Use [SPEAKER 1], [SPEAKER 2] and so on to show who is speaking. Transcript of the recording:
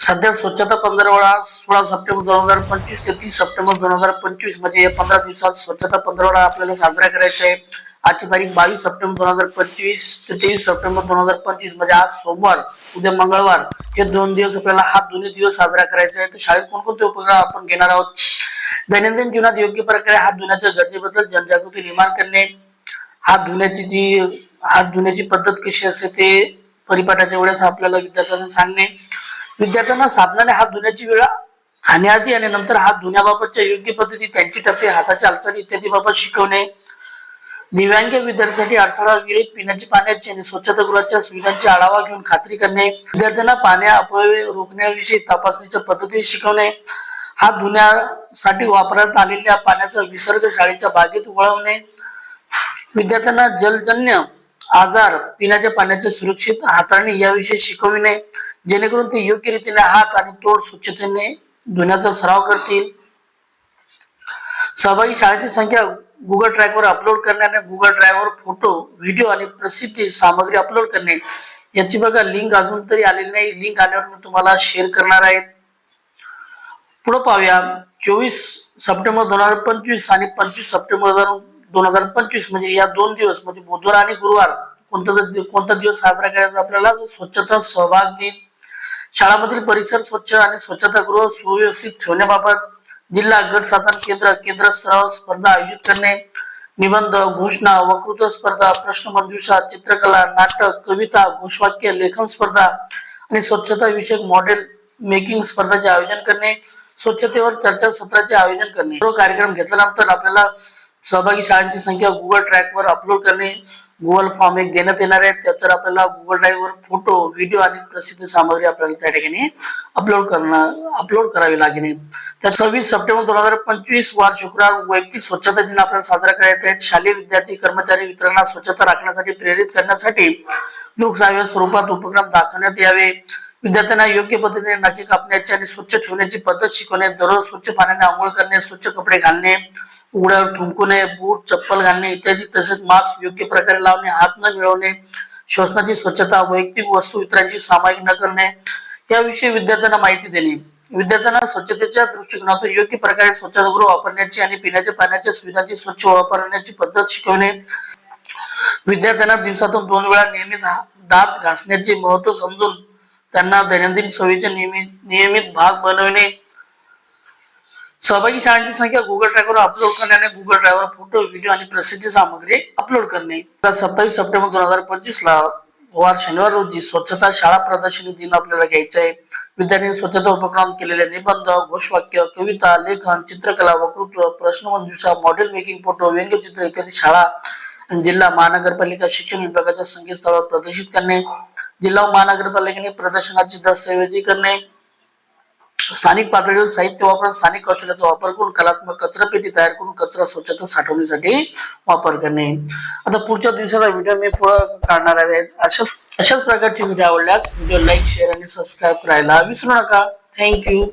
[SPEAKER 1] सध्या स्वच्छता पंधरवडा सोळा सप्टेंबर दोन हजार पंचवीस ते तीस सप्टेंबर दोन हजार पंचवीस म्हणजे या पंधरा दिवसात स्वच्छता पंधरवडा आपल्याला साजरा करायचा आहे. आजची तारीख बावीस सप्टेंबर दोन हजार पंचवीस ते तेवीस सप्टेंबर दोन हजार पंचवीस म्हणजे आज सोमवार उद्या मंगळवार हे दोन दिवस आपल्याला हा दोन्ही दिवस साजरा करायचा आहे. तर शाळेत कोणकोणते उपक्रम आपण घेणार आहोत? दैनंदिन जीवनात योग्य प्रकारे हात धुण्याच्या गरजेबद्दल जनजागृती निर्माण करणे हात धुण्याची जी हात धुण्याची पद्धत कशी असते ते परिपाठाच्या वेळेस आपल्याला विद्यार्थ्यांना सांगणे विद्यार्थ्यांना साबणाने हात धुण्याची वेळ खाण्याआधी आणि नंतर हात धुण्याबाबतच्या योग्य पद्धती त्यांची टप्पे हाताच्या हालचाली इत्यादी बाबत शिकवणे दिव्यांग विद्यार्थ्यांसाठी अडथळा विरहित पिण्याची पाण्याची आणि स्वच्छतागृहाच्या सुविधांची आढावा घेऊन खात्री करणे विद्यार्थ्यांना पाण्या अपव्यय रोखण्याविषयी तपासणीच्या पद्धती शिकवणे हात धुण्यासाठी वापरण्यात आलेल्या पाण्याचा विसर्ग शाळेच्या बागेत वळवणे विद्यार्थ्यांना जलजन्य आजार पिण्याच्या पाण्याचे सुरक्षित हाताळणी याविषयी शिकविणे जेणेकरून ते योग्य रीतीने हात आणि तोड स्वच्छतेने धुण्याचा सराव करतील. सहभागी शाळेची संख्या गुगल ड्राईव्हवर अपलोड करणे आणि गुगल ड्राईव्हवर फोटो व्हिडिओ आणि प्रसिद्धी सामग्री अपलोड करणे याची बघा लिंक अजून तरी आलेली नाही. लिंक आल्यावर मी तुम्हाला शेअर करणार आहे. पुढे पाहूया. चोवीस सप्टेंबर दोन हजार पंचवीस आणि पंचवीस सप्टेंबर दोन हजार पंचवीस म्हणजे या दोन दिवस म्हणजे बुधवार आणि गुरुवार कोणता कोणता दिवस साजरा करायचा आपल्याला स्वच्छता सहभाग दिन शाळामधील परिसर स्वच्छ आणि स्वच्छतागृह सुव्यवस्थित ठेवण्याबाबत जिल्हा गट साधन केंद्र केंद्र स्तरावर स्पर्धा आयोजित करणे निबंध घोषणा वक्तृत्व स्पर्धा प्रश्नमंजुषा चित्रकला नाटक कविता घोषवाक्य लेखन स्पर्धा आणि स्वच्छता विषयक मॉडेल मेकिंग स्पर्धाचे आयोजन करणे स्वच्छतेवर चर्चा सत्राचे आयोजन करणे. सर्व कार्यक्रम घेतल्यानंतर आपल्याला सहभागी शाळांची संख्या गुगल ट्रॅकवर अपलोड करणे गुगल फॉर्म एक देण्यात येणार आहे. त्यानंतर आपल्याला गुगल ड्राईव्हवर फोटो व्हिडिओ आणि प्रसिद्ध सामग्री आपल्याला त्या ठिकाणी अपलोड करणं अपलोड करावी लागेल. तर सव्वीस सप्टेंबर दोन हजार पंचवीस वार शुक्रवार वैयक्तिक स्वच्छता दिन आपल्याला साजरा करायचा आहे शालेय विद्यार्थी कर्मचारी मित्रांना स्वच्छता राखण्यासाठी प्रेरित करण्यासाठी लोकसाह्य स्वरूपात उपक्रम दाखवण्यात यावे. विद्यार्थ्यांना योग्य पद्धतीने नाकी कापण्याची आणि स्वच्छ ठेवण्याची पद्धत शिकवणे दररोज स्वच्छ पाण्याने आंघोळ करणे स्वच्छ कपडे घालणे उघड्यावर थुंकू नये बूट चप्पल घालणे इत्यादी तसेच मास्क योग्य प्रकारे लावणे हात न मिळवणे श्वसनाची स्वच्छता वैयक्तिक वस्तू इतरांची सामायिक न करणे याविषयी विद्यार्थ्यांना माहिती देणे. विद्यार्थ्यांना स्वच्छतेच्या दृष्टिकोनातून योग्य प्रकारे स्वच्छतागृह वापरण्याची आणि पिण्याच्या पाण्याच्या सुविधांची स्वच्छ वापरण्याची पद्धत शिकवणे. विद्यार्थ्यांना दिवसातून दोन वेळा नियमित दात घासण्याचे महत्त्व समजून त्यांना दैनंदिन सोयीचे नियमित नियमित भाग बनविणे. सहभागी शाळांची संख्या गुगल ड्राईव्हवर अपलोड करण्याने गुगल ड्राईव्हवर फोटो व्हिडिओ आणि प्रसिद्धी सामग्री अपलोड करणे. सत्तावीस सप्टेंबर दोन हजार पंचवीस ला वार शनिवार रोजी स्वच्छता शाळा प्रदर्शनी दिन आपल्याला घ्यायचा आहे. विद्यार्थ्यांनी स्वच्छता उपक्रमात केलेले निबंध घोषवाक्य कविता लेखन चित्रकला वक्तृत्व प्रश्नमंजुषा मॉडेल मेकिंग फोटो व्यंगचित्र इत्यादी शाळा जिल्हा महानगरपालिका शिक्षण विभागाच्या संकेतस्थळावर प्रदर्शित करणे. जिल्हा महानगरपालिकेने प्रदर्शनाची दस्तऐवजी करणे. स्थानिक पातळीवर साहित्य वापरून स्थानिक कौशल्याचा वापर करून कलात्मक कचरा पेटी तयार करून कचरा स्वच्छता साठवण्यासाठी वापर करणे. आता पुढच्या दिवसाचा व्हिडिओ मी काढणार आहे. अशाच अशाच प्रकारचे व्हिडिओ आवडल्यास व्हिडिओ लाईक शेअर आणि सबस्क्राईब करायला विसरू नका. थँक्यू